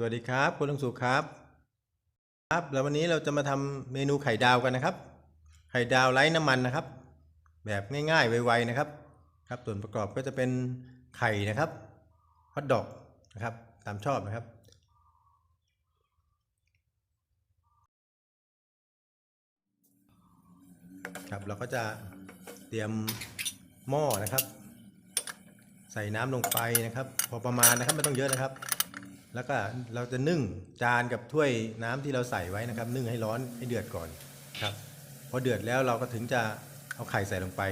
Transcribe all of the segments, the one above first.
สวัสดีครับ คุณลุงสุขครับ ครับ แล้ววันนี้เราจะมาทำเมนูไข่ดาวกันนะครับ ไข่ดาวไร้น้ำมันนะครับ แบบง่ายๆ ไวๆนะครับ ครับส่วนประกอบก็จะเป็นไข่นะครับฮอทดอกนะครับ ตามชอบนะครับ ครับเราก็จะเตรียมหม้อนะครับ ใส่น้ำลงไปนะครับ พอประมาณนะครับไม่ต้องเยอะนะครับ แล้วก็เราจะนึ่งจานกับถ้วยน้ำที่เราใส่ไว้นะครับ นึ่งให้ร้อนให้เดือดก่อนครับพอเดือดแล้วเราก็ถึงจะเอาไข่ใส่ลงไป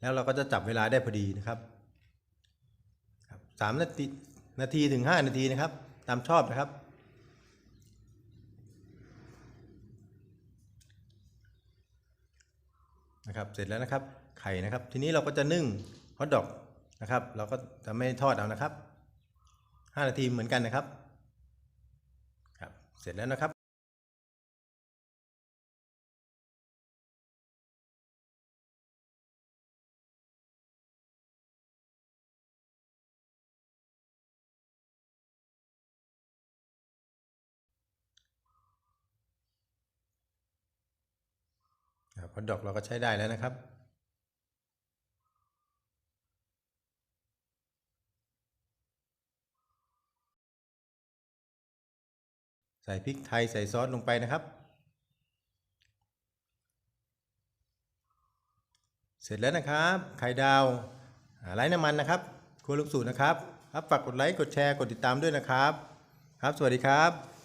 แล้วเราก็จะจับเวลาได้พอดีนะครับครับสามนาทีนาทีถึงห้านาทีนะครับ ตามชอบนะครับ นะครับ เสร็จแล้วนะครับไข่นะครับ ทีนี้เราก็จะนึ่งฮอทดอกนะครับ เราก็จะไม่ทอดเอานะครับ 5 นาทีเหมือนกันนะครับครับ เสร็จแล้วนะครับครับฮอดอกเราก็ใช้ได้แล้วนะครับ ใส่พริกไทยใส่ซอสลงไปนะครับ เสร็จแล้วนะครับไข่ดาวไร้น้ำมันนะครับครัวลูกสูตรนะครับครับฝากกดไลค์กดแชร์กดติดตามด้วยนะครับ ครับ สวัสดีครับ